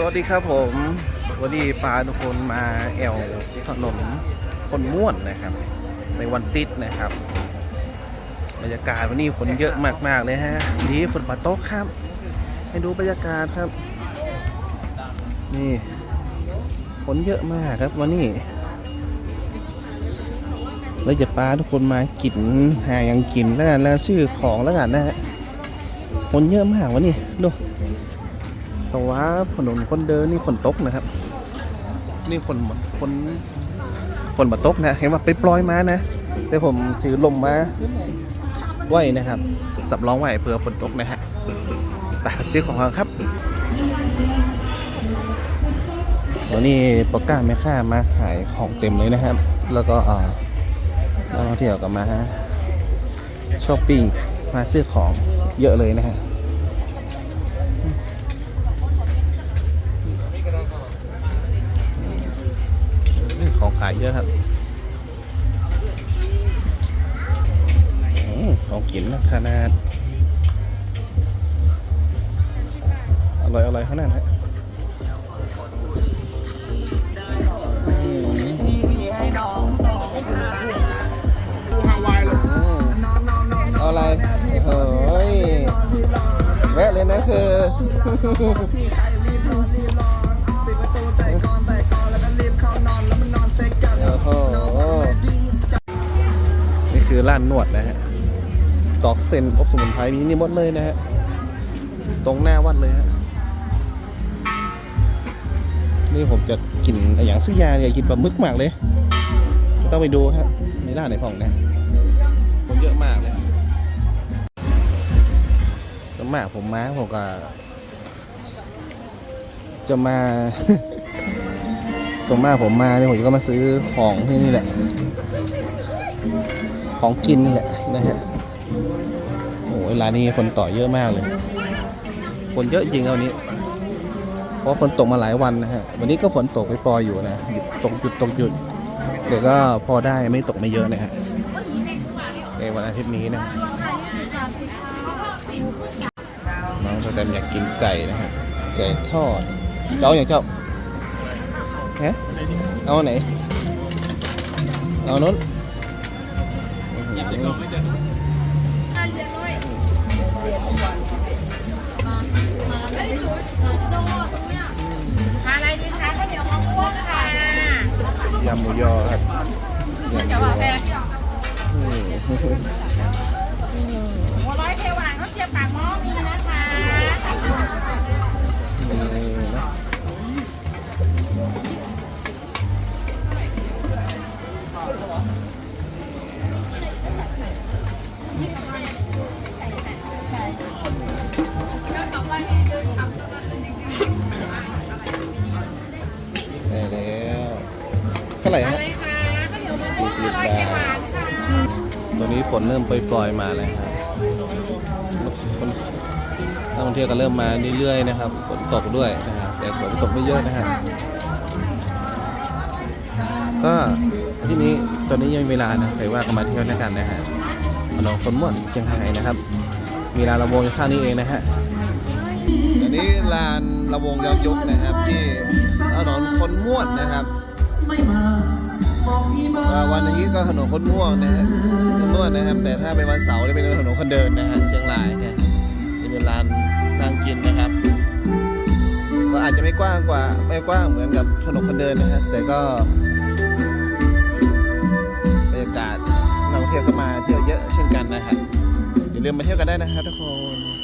สวัสดีครับผม วันนี้พาทุกคนมาแอวถนนคนม่วนนะครับ ในวันติดนะครับบรรยากาศวันนี้ฝนเยอะมากๆเลยฮะดีฝนปาโต๊ะครับ ให้ดูบรรยากาศครับ นี่ฝนเยอะมากครับวันนี้เราจะพาทุกคนมากินหายังกินแล้วกันแล้วซื้อของแล้วกันนะฮะฝนเยอะมากวันนี้ดู แต่ว่าถนนคนเดินนี่ฝนตกนะครับ นี่ฝนฝนฝนมาตกนะ เห็นว่าไปปล่อยมานะแต่ผมซื้อลมมาไว้นะครับสำรองไว้เผื่อฝนตกนะฮะไปซื้อของกันครับวันนี้ปอก้าแม่ค้ามาขายของเต็มเลยนะครับ แล้วก็เอ่อนักท่องเที่ยวก็มาช้อปปิ้งมาซื้อของเยอะเลยนะฮะ ของขาย เยอะครับอืมของกินนะขนาด อร่อยอร่อยขนาดฮะอืมเอาอะไรเฮ้ยแวะเลยนะคือ คือร้านนวดนะฮะตอกเซนอบสมุนไพรมีนี่หมดเลยนะฮะตรงหน้าวัดเลยฮะนี่ผมจะกินอะไรอย่างซื้อยาเนี่ยกินปลาหมึกมากเลยต้องไปดูครับในร้านในห้องนะคนเยอะมากเลยส่วนมากผมมาผมก็จะมาส่วนมากผมมาเนี่ยผมก็มาซื้อของที่นี่แหละ ของกินแหละนะฮะโอ้ยร้านนี้คนต่อเยอะมากเลย คนเยอะจริงเอานี้ เพราะฝนตกมาหลายวันนะฮะ วันนี้ก็ฝนตกไปปล่อยอยู่นะหยุดตกหยุดตกหยุดเดี๋ยวก็พอได้ไม่ตกไม่เยอะนะฮะในวันอาทิตย์นี้นะน้องตัวเต็มอยากกินไก่นะฮะไก่ทอดเจ้าอย่างเจ้าฮะเอาไหนเอาโน้ นยอะไรดีคะข้าวเหนียวมะม่วงค่ะำหมูยอครับยำหมูเดี๋ยวยบอ ได้แล้วเท่าไหร่ฮะไรคะข้าวเหนียวมะม่วงหัวร้อยเทตอนนี้ฝนเริ่มปล่อยๆมาเลยครับคนนักท่องเที่ยวก็เริ่มมาเรื่อยๆนะครับฝนตกด้วยนะครับแต่ฝนตกไม่เยอะนะฮะก็ที่นี้ตอนนี้ยังมีเวลานะใครว่าก็มาเที่ยวด้วยกันนะฮะถนนคนม่วนเชียงรายนะครับ มีลานระวงอยู่ข้างนี้เองนะฮะ นนี้ลานระวงย้อนยุคนะครับ ที่ถนนคนม่วนนะครับวันอาทิตย์ก็ถนนคนม่วงนะฮะคนม่วงนะครับ แต่ถ้าเป็นวันเสาร์จะเป็นถนนคนเดินนะฮะเชียงรายนี่จะเป็นลานนั่งกินนะครับก็อาจจะไม่กว้างกว่าไม่กว้างเหมือนกับถนนคนเดินนะฮะแต่ก็บรรยากาศนักท่องเที่ยวก็มาเที่ยวเยอะเช่นกันนะฮะอย่าลืมมาเที่ยวกันได้นะครับทุกคน